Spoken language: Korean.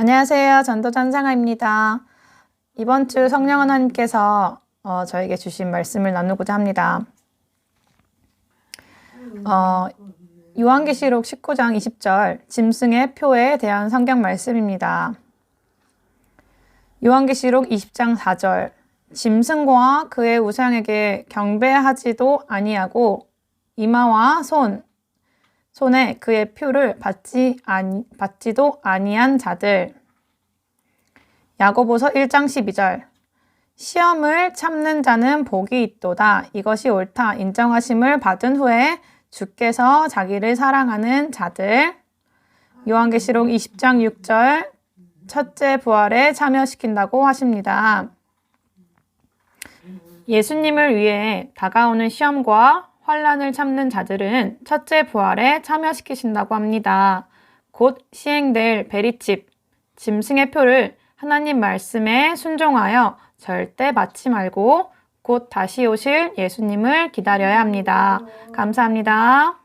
안녕하세요. 전도 전 상아입니다. 이번 주 성령 하나님께서 어, 저에게 주신 말씀을 나누고자 합니다. 어, 요한계시록 19장 20절 짐승의 표에 대한 성경 말씀입니다. 요한계시록 20장 4절 짐승과 그의 우상에게 경배하지도 아니하고 이마와 손 손에 그의 표를 받지 아니, 받지도 아니한 자들. 야고보서 1장 12절. 시험을 참는 자는 복이 있도다. 이것이 옳다. 인정하심을 받은 후에 주께서 자기를 사랑하는 자들. 요한계시록 20장 6절. 첫째 부활에 참여시킨다고 하십니다. 예수님을 위해 다가오는 시험과 환란을 참는 자들은 첫째 부활에 참여시키신다고 합니다. 곧 시행될 베리칩, 짐승의 표를 하나님 말씀에 순종하여 절대 맞지 말고 곧 다시 오실 예수님을 기다려야 합니다. 감사합니다.